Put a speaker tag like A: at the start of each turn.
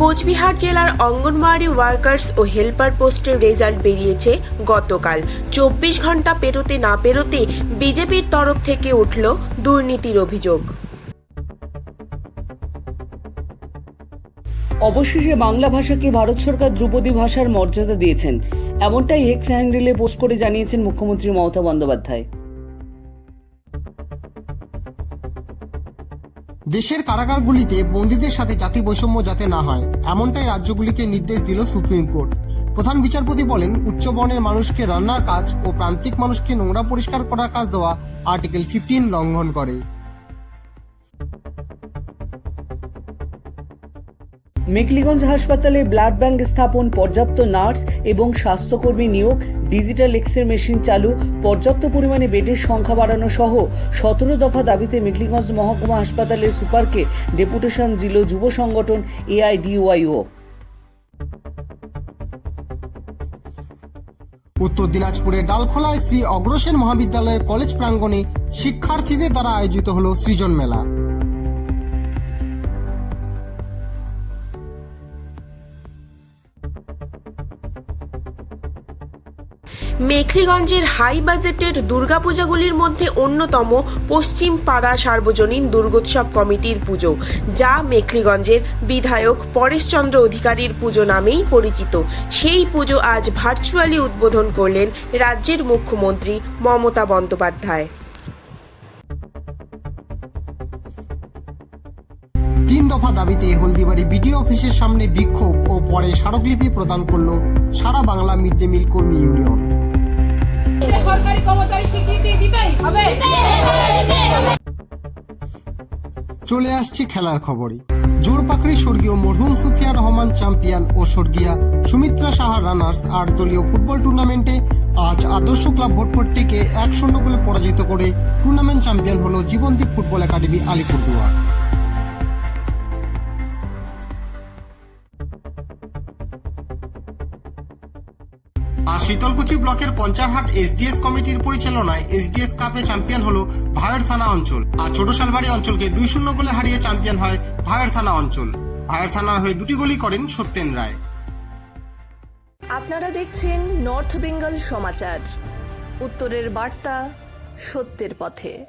A: কোচবিহার জেলার অঙ্গনওয়াড়ি ওয়ার্কার্স ও হেল্পার পোস্টের রেজাল্ট বেরিয়েছে গতকাল। চব্বিশ ঘণ্টা পেরোতে না পেরোতে বিজেপির তরফ থেকে উঠল দুর্নীতির অভিযোগ।
B: অবশেষে বাংলা ভাষাকে ভারত সরকার ধ্রুপদী ভাষার মর্যাদা দিয়েছেন। এমনটাই হেক্স হ্যান্ডেলে পোস্ট করে জানিয়েছেন মুখ্যমন্ত্রী মমতা বন্দ্যোপাধ্যায়।
C: দেশের কারাগারগুলিতে বন্দীদের সাথে জাতি বৈষম্য যাতে না হয়, এমনটাই রাজ্যগুলিকে নির্দেশ দিল সুপ্রিম কোর্ট। প্রধান বিচারপতি বলেন, উচ্চ বর্ণের মানুষকে রান্নার কাজ ও প্রান্তিক মানুষকে নোংরা পরিষ্কার করার কাজ দেওয়া আর্টিকেল ফিফটিন লঙ্ঘন করে।
B: মেকলিগঞ্জ হাসপাতালে ব্লাড ব্যাংক স্থাপন, পর্যাপ্ত নার্স এবং স্বাস্থ্যকর্মী নিয়োগ, ডিজিটাল এক্সরে মেশিন চালু, পর্যাপ্ত পরিমাণে বেডের সংখ্যা বাড়ানো সহ সতেরো দফা দাবিতে মেকলিগঞ্জ মহকুমা হাসপাতালের সুপারকে ডেপুটেশন দিল যুব সংগঠন এআইডিওয়াইও।
C: উত্তর দিনাজপুরের ডালখোলায় শ্রী অগ্রসেন মহাবিদ্যালয়ের কলেজ প্রাঙ্গণে শিক্ষার্থীদের দ্বারা আয়োজিত হল সৃজন মেলা।
A: মেখলিগঞ্জের হাই বাজেটের দুর্গাপূজাগুলির মধ্যে অন্যতম পশ্চিম পাড়া সার্বজনীন দুর্গোৎসব কমিটির পুজো, যা মেখলিগঞ্জের বিধায়ক পরেশচন্দ্র অধিকারীর পুজো নামেই পরিচিত। সেই পুজো আজ ভার্চুয়ালি উদ্বোধন করলেন রাজ্যের মুখ্যমন্ত্রী মমতা বন্দ্যোপাধ্যায়।
C: তিন দফা দাবিতে হলদিবাড়ি বিডিও অফিসের সামনে বিক্ষোভ ও পরে স্মারকলিপি প্রদান করল সারা বাংলা মিড ডে মিল কর্মী ইউনিয়ন। চলে আসছে খেলার খবরে জোরপাকড়ি স্বর্গীয় মরহুম সুফিয়া রহমান চ্যাম্পিয়ন ও স্বর্গীয়া সুমিত্রা সাহা রানার্স আর দলীয় ফুটবল টুর্নামেন্টে আজ আদর্শ ক্লাব ভোটপট্টিকে এক শূন্য গোলে পরাজিত করে টুর্নামেন্ট চ্যাম্পিয়ন হল জীবনদীপ ফুটবল একাডেমি আলিপুরদুয়ার। আর শীতলকুচি ব্লকের পঞ্চারহাট এসডিএস কমিটির পরিচালনায় এসডিএস কাপে চ্যাম্পিয়ন হলো ভায়ের থানা অঞ্চল। আর ছোট শালবাড়ি অঞ্চলকে দুই শূন্য গোলে হারিয়ে চ্যাম্পিয়ন হয় ভায়ের থানা অঞ্চল। ভায়ের থানার হয়ে দুটি গোলই করেন সত্যেন রায়।
D: আপনারা দেখছেন নর্থ বেঙ্গল সমাচার। উত্তরের বার্তা সত্যের পথে।